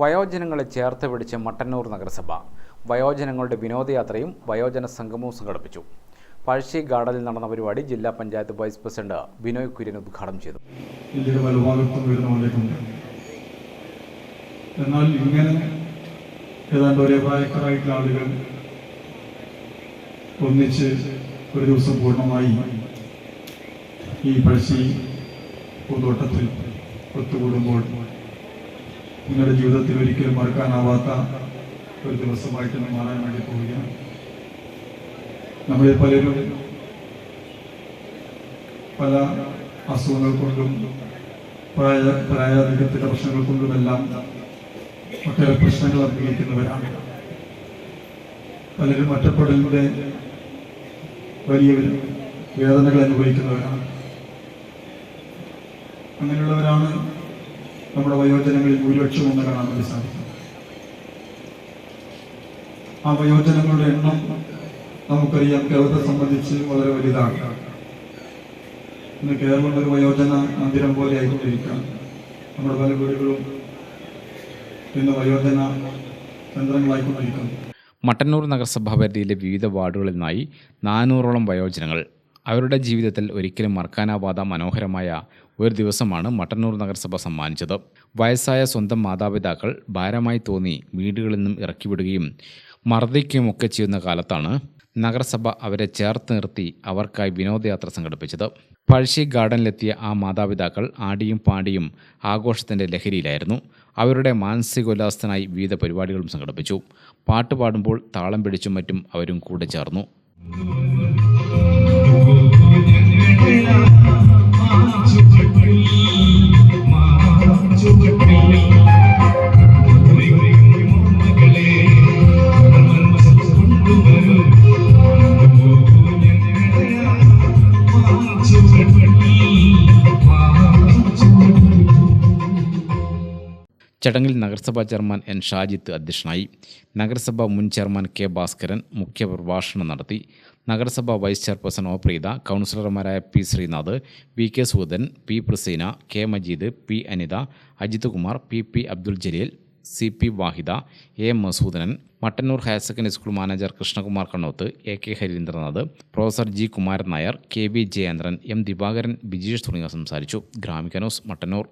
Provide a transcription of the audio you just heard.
വയോജനങ്ങളെ ചേർത്ത് പിടിച്ച് മട്ടന്നൂർ നഗരസഭ. വയോജനങ്ങളുടെ വിനോദയാത്രയും വയോജന സംഗമവും സംഘടിപ്പിച്ചു. പഴശ്ശി ഗാർഡനിൽ നടന്ന പരിപാടി ജില്ലാ പഞ്ചായത്ത് വൈസ് പ്രസിഡന്റ് ബിനോയ് കുര്യൻ ഉദ്ഘാടനം ചെയ്തു. എന്നാൽ ഇങ്ങനെ ഒരേ ആളുകൾ ഒന്നിച്ച് ഒരു ദിവസം പൂർണമായി ഈ പഴശ്ശി പൂന്തോട്ടത്തിൽ ഒത്തുകൂടുമ്പോൾ നിങ്ങളുടെ ജീവിതത്തിൽ ഒരിക്കലും മറക്കാനാവാത്ത ഒരു ദിവസമായിട്ട് മാറാൻ വേണ്ടി പോവുകയാണ്. നമ്മളിൽ പലരും പല അസുഖങ്ങൾ കൊണ്ടും പ്രായ പ്രായാധികത്തിന്റെ പ്രശ്നങ്ങൾ കൊണ്ടുമെല്ലാം ഒട്ടേറെ പ്രശ്നങ്ങൾ അഭിനയിക്കുന്നവരാണ് പലരും ഒറ്റപ്പെടലിന്റെ വലിയ വേദനകൾ അനുഭവിക്കുന്നവരാണ്. അങ്ങനെയുള്ളവരാണ് നമ്മുടെ വയോജനങ്ങളിൽ ഭൂരിപക്ഷം എന്ന് കാണാൻ വേണ്ടി സാധിക്കും. ആ വയോജനങ്ങളുടെ എണ്ണം നമുക്കറിയാം കേരളത്തെ സംബന്ധിച്ച് വളരെ വലുതാണ്. ഇന്ന് കേരളം ഒരു വയോജന മന്ദിരം പോലെ ആയിക്കൊണ്ടിരിക്കുകയാണ്. നമ്മുടെ പല വീടുകളും ഇന്ന് വയോജന കേന്ദ്രങ്ങളായിക്കൊണ്ടിരിക്കുന്നു. മട്ടന്നൂർ നഗരസഭാ പരിധിയിലെ വിവിധ വാർഡുകളിൽ നിന്നായി നാനൂറോളം വയോജനങ്ങൾ അവരുടെ ജീവിതത്തിൽ ഒരിക്കലും മറക്കാനാവാത്ത മനോഹരമായ ഒരു ദിവസമാണ് മട്ടന്നൂർ നഗരസഭ സമ്മാനിച്ചത്. വയസ്സായ സ്വന്തം മാതാപിതാക്കൾ ഭാരമായി തോന്നി വീടുകളിൽ നിന്നും ഇറക്കിവിടുകയും മർദ്ദിക്കുകയുമൊക്കെ ചെയ്യുന്ന കാലത്താണ് നഗരസഭ അവരെ ചേർത്ത് നിർത്തി അവർക്കായി വിനോദയാത്ര സംഘടിപ്പിച്ചത്. പഴശ്ശി ഗാർഡനിലെത്തിയ ആ മാതാപിതാക്കൾ ആടിയും പാടിയും ആഘോഷത്തിന്റെ ലഹരിയിലായിരുന്നു. അവരുടെ മാനസികോല്ലാസത്തിനായി വിവിധ പരിപാടികളും സംഘടിപ്പിച്ചു. പാട്ട് പാടുമ്പോൾ താളം പിടിച്ചും മറ്റും അവരും കൂടെ ചേർന്നു. ചടങ്ങിൽ നഗരസഭാ ചെയർമാൻ എൻ ഷാജിത്ത് അധ്യക്ഷനായി. നഗരസഭാ മുൻ ചെയർമാൻ കെ ഭാസ്കരൻ മുഖ്യപ്രഭാഷണം നടത്തി. നഗരസഭാ വൈസ് ചെയർപേഴ്സൺ ഒ പ്രീത കൗൺസിലർമാരായ P Sreenath V K Soodan P Praseena K Majeed P Anitha Ajith Kumar P P Abdul Jaleel C P Vahida A Masoodanan Mattannur higher secondary school manager Krishnakumar Kannoth A K Harindranath professor G Kumaran Nair K V Jayendran M Divakaran Bijeesh തുടങ്ങിയവർ സംസാരിച്ചു. Gramika news Mattannur.